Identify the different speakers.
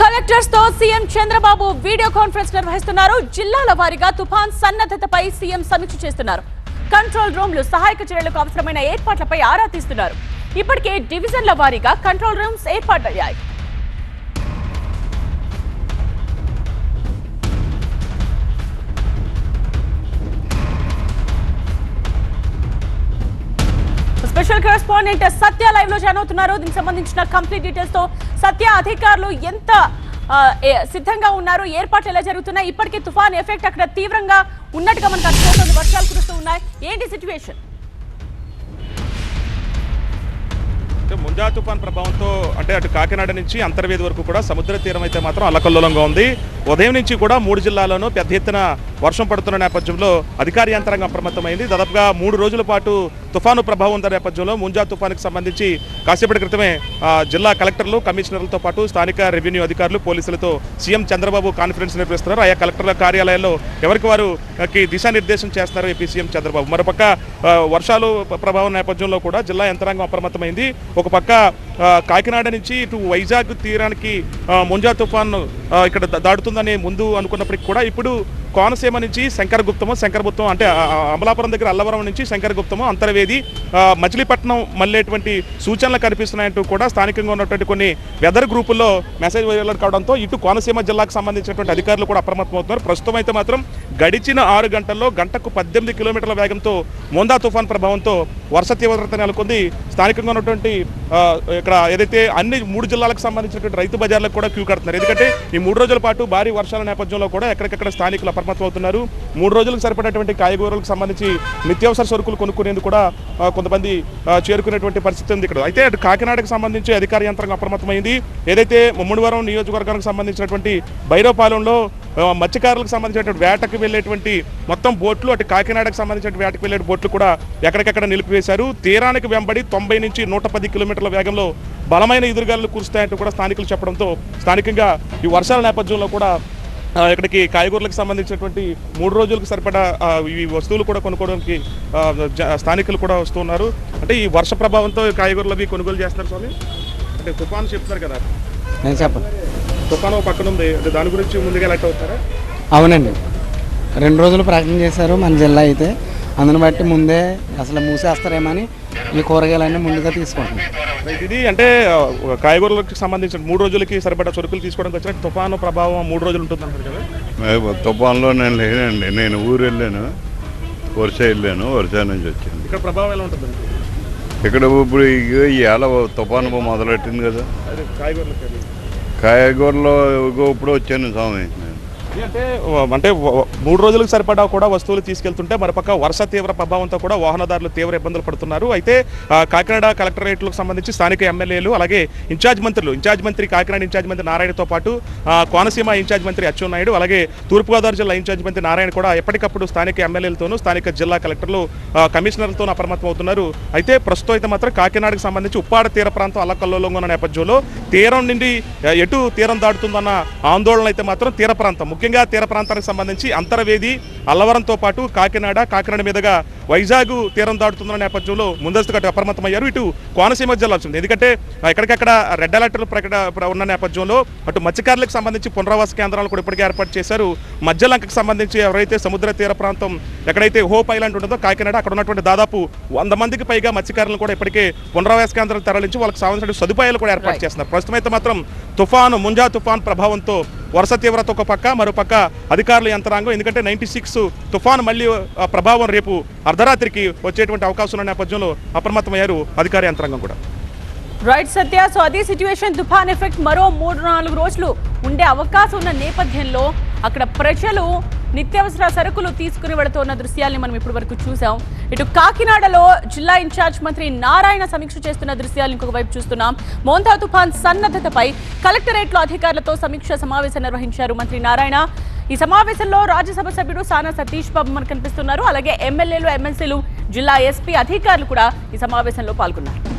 Speaker 1: కలెక్టర్స్తో CM Chandrababu video conference నిర్వహిస్తున్నారు. జిల్లాల వారీగా తుఫాన్ సన్నద్ధతపై సీఎం సమీక్ష చేస్తున్నారు. కంట్రోల్ రూమ్లు సహాయక చర్యలకు అవసరమైన ఏర్పాట్లపై ఆరా తీస్తున్నారు. ఇప్పటికే డివిజన్ల వారీగా కంట్రోల్ రూమ్స్ ఏర్పాటయ్యాయి. స్పెషల్ కరెస్పాండెంట్ సత్య లైవ్లో జాయిన్ అవుతున్నారు. దీనికి సంబంధించిన కంప్లీట్ డీటెయిల్స్తో సత్య అధికారులు ఎంత ఏ- సిద్ధంగా ఉన్నారు ఏర్పాట్లు ఎలా జరుగుతున్నాయి? ఇప్పటికే తుఫాన్ ఎఫెక్ట్ అక్కడ తీవ్రంగా ఉన్నట్టుగా మనకు అర్థమవుతుంది వర్షాలు కురుస్తూ ఉన్నాయి. ఏంటి సిచ్యువేషన్
Speaker 2: అంటే ముంజా తుఫాన్ ప్రభావంతో అంటే అటు కాకినాడ నుంచి అంతర్వేది వరకు కూడా సముద్ర తీరం అయితే మాత్రం అల్లకల్లోలంగా ఉంది. ఉదయం నుంచి కూడా మూడు జిల్లాల్లోనూ పెద్ద ఎత్తున వర్షం పడుతున్న నేపథ్యంలో అధికార యంత్రాంగం అప్రమత్తమైంది. దాదాపుగా మూడు రోజుల పాటు తుఫాను ప్రభావం ఉన్న నేపథ్యంలో ముంజా తుఫానుకు సంబంధించి కాసేపటి క్రితమే జిల్లా కలెక్టర్లు కమిషనర్లతో పాటు స్థానిక రెవెన్యూ అధికారులు పోలీసులతో సీఎం చంద్రబాబు కాన్ఫరెన్స్ నిర్వహిస్తున్నారు. ఆయా కలెక్టర్ల కార్యాలయాల్లో ఎవరికి వారు దిశానిర్దేశం చేస్తున్నారు ఏపీ సీఎం చంద్రబాబు. మరోపక్క వర్షాలు ప్రభావం నేపథ్యంలో కూడా జిల్లా యంత్రాంగం అప్రమత్తమైంది. ఒక పక్క కాకినాడ నుంచి ఇటు వైజాగ్ తీరానికి ముంజా తుఫాన్ ఇక్కడ దాడుతుందని దాటుతుందని ముందు అనుకున్నప్పటికీ కూడా ఇప్పుడు కోనసీమ నుంచి శంకరగుప్తము శంకరగుప్తం అంటే గుప్తం అంటే అమలాపురం దగ్గర అల్లవరం నుంచి శంకరగుప్తము అంతర్వేది మచిలీపట్నం మళ్ళేటువంటి సూచనలు కనిపిస్తున్నాయంటూ కూడా స్థానికంగా ఉన్నటువంటి కొన్ని వెదర్ గ్రూపుల్లో మెసేజ్ వైరల్ కావడంతో ఇటు కోనసీమ జిల్లాకు సంబంధించినటువంటి అధికారులు కూడా అప్రమత్తమవుతున్నారు. ప్రస్తుతం అయితే మాత్రం గడిచిన ఆరు గంటల్లో గంటకు పద్దెనిమిది కిలోమీటర్ల వేగంతో మోందా తుఫాన్ ప్రభావంతో వర్ష తీవ్రత నెలకొంది. స్థానికంగా ఉన్నటువంటి ఇక్కడ ఏదైతే అన్ని మూడు జిల్లాలకు సంబంధించినటువంటి రైతు బజార్లకు కూడా క్యూ కడుతున్నారు. ఎందుకంటే ఈ మూడు రోజుల పాటు భారీ వర్షాల నేపథ్యంలో కూడా ఎక్కడికక్కడ స్థానికులు అప్రమత్తమవుతున్నారు మూడు రోజులకు సరిపడేటువంటి కాయగూరలకు సంబంధించి నిత్యావసర సరుకులు కొనుక్కునేందుకు కూడా కొంతమంది చేరుకునేటువంటి పరిస్థితి ఉంది ఇక్కడ. అయితే అటు కాకినాడకు సంబంధించి అధికార యంత్రాంగం అప్రమత్తమైంది. ఏదైతే ముమ్మడివరం నియోజకవర్గానికి సంబంధించినటువంటి భైరవపాలెంలో మత్స్యకారులకు సంబంధించినటువంటి వేటకు వెళ్ళేటువంటి మొత్తం బోట్లు అటు కాకినాడకు సంబంధించిన వేటకు వెళ్ళే బోట్లు కూడా ఎక్కడికెక్కడ నిలిపివేశారు. తీరానికి వెంబడి తొంభై నుంచి నూట పది కిలోమీటర్ల వేగంలో బలమైన ఎదురుగాలు కురుస్తాయంటూ కూడా స్థానికులు చెప్పడంతో స్థానికంగా ఈ వర్షాల నేపథ్యంలో కూడా ఇక్కడికి కాయగూరలకు సంబంధించినటువంటి మూడు రోజులకు సరిపడా ఈ వస్తువులు కూడా కొనుక్కోవడానికి స్థానికులు కూడా వస్తున్నారు అంటే ఈ వర్ష ప్రభావంతో కాయగూరలు అవి కొనుగోలు చేస్తున్నారు స్వామి. అంటే తుఫాను చెప్తున్నారు కదా.
Speaker 3: నేను చెప్పండి
Speaker 2: తుఫాను ఒక పక్కన ఉంది. అంటే దాని గురించి ముందుగా ఎలక్ట్ అవుతారా
Speaker 3: అవునండి. రెండు రోజులు ప్రకటన చేశారు మన జిల్లా అయితే. అందుని బట్టి ముందే అసలు మూసేస్తారేమని ఈ కూరగాయలన్నీ ముందుగా తీసుకుంటున్నాం.
Speaker 2: ఇది అంటే కాయగూరలకు సంబంధించిన మూడు రోజులకి సరిపడా సరుకులు తీసుకోవడానికి వచ్చిన తుఫాను ప్రభావం మూడు రోజులు ఉంటుంది అంటారు కదా?
Speaker 4: తుఫాన్లో నేను లేనండి. నేను ఊరు వెళ్ళాను. వర్ష వెళ్ళాను. వర్ష నుంచి వచ్చింది
Speaker 2: ఇక్కడ ప్రభావం ఎలా ఉంటుంది?
Speaker 4: ఇక్కడ ఇప్పుడు ఏళ్ళ తుఫాను మొదలెట్టింది కదా.
Speaker 2: అదే కాయగూరలకి.
Speaker 4: కాయగూరలో ఇప్పుడు వచ్చాను స్వామి.
Speaker 2: అంటే అంటే మూడు రోజులకు సరిపడా కూడా వస్తువులు తీసుకెళ్తుంటే మరోపక్క వర్ష తీవ్ర ప్రభావంతో కూడా వాహనదారులు తీవ్ర ఇబ్బందులు పడుతున్నారు. అయితే కాకినాడ కలెక్టరేట్లకు సంబంధించి స్థానిక ఎమ్మెల్యేలు అలాగే ఇన్ఛార్జ్ మంత్రులు ఇన్ఛార్జ్ మంత్రి కాకినాడ ఇన్ఛార్జ్ మంత్రి నారాయణతో పాటు కోనసీమ ఇన్ఛార్జ్ మంత్రి అచ్చెన్నాయుడు అలాగే తూర్పుగోదావరి జిల్లా ఇన్ఛార్జ్ మంత్రి నారాయణ కూడా ఎప్పటికప్పుడు స్థానిక ఎమ్మెల్యేలతోనూ స్థానిక జిల్లా కలెక్టర్లు కమిషనర్లతో అప్రమత్తం అవుతున్నారు. అయితే ప్రస్తుతం అయితే మాత్రం కాకినాడకు సంబంధించి ఉప్పాడ తీర ప్రాంతం అల్లకల్లోలంగా ఉన్న నేపథ్యంలో తీరం నుండి ఎటు తీరం దాటుతుందన్న ఆందోళన అయితే మాత్రం తీర ప్రాంతం ముఖ్యంగా తీర ప్రాంతానికి సంబంధించి అంతర్వేది అల్లవరంతో పాటు కాకినాడ కాకినాడ మీదుగా వైజాగ్ తీరం దాటుతున్న నేపథ్యంలో ముందస్తుగా అప్రమత్తమయ్యారు. ఇటు కోనసీమ జిల్లా వచ్చింది ఎందుకంటే ఎక్కడికక్కడ రెడ్ అలర్ట్లు ప్రకట ప్ర- ఉన్న నేపథ్యంలో అటు మత్స్యకారులకు సంబంధించి పునరావాస కేంద్రాలు కూడా ఇప్పటికే ఏర్పాటు చేశారు. మధ్యలంకకు సంబంధించి ఎవరైతే సముద్ర తీర ప్రాంతం ఎక్కడైతే హోప్ ఐలాండ్ ఉంటుందో కాకినాడ అక్కడ ఉన్నటువంటి దాదాపు వంద మందికి పైగా మత్స్యకారులను కూడా ఇప్పటికే పునరావాస కేంద్రాలు తరలించి వాళ్ళకి సంబంధించిన సదుపాయాలు కూడా ఏర్పాటు. చేస్తున్నారు. ప్రస్తుతం అయితే మాత్రం తుఫాను ముంజా తుఫాన్ ప్రభావంతో వరుస తీవ్రత ఒక పక్క మరో పక్క అధికారుల యంత్రాంగం. ఎందుకంటే నైన్టీ సిక్స్ తుఫాన్ మళ్ళీ ప్రభావం రేపు అర్ధరాత్రికి వచ్చేటువంటి అవకాశం ఉన్న నేపథ్యంలో అప్రమత్తమయ్యారు అధికార యంత్రాంగం కూడా.
Speaker 1: రైట్ సత్య. సో అదే సిచ్యువేషన్ తుఫాన్ ఎఫెక్ట్ మరో మూడు నాలుగు రోజులు ఉండే అవకాశం ఉన్న నేపథ్యంలో అక్కడ ప్రజలు నిత్యావసర సరుకులు తీసుకుని వెళుతున్న దృశ్యాల్ని మనం ఇప్పటి వరకు చూసాం ఇటు కాకినాడలో జిల్లా ఇన్ఛార్జ్ మంత్రి నారాయణ సమీక్ష చేస్తున్న దృశ్యాలు ఇంకొక వైపు చూస్తున్నాం. మోంతా తుఫాన్ సన్నద్ధతపై కలెక్టరేట్లో అధికారులతో సమీక్ష సమావేశం నిర్వహించారు మంత్రి నారాయణ. ఈ సమావేశంలో రాజ్యసభ సభ్యుడు సానా సతీష్ బాబు మనకు కనిపిస్తున్నారు. అలాగే ఎమ్మెల్యేలు ఎమ్మెల్సీలు జిల్లా ఎస్పీ అధికారులు కూడా ఈ సమావేశంలో పాల్గొన్నారు.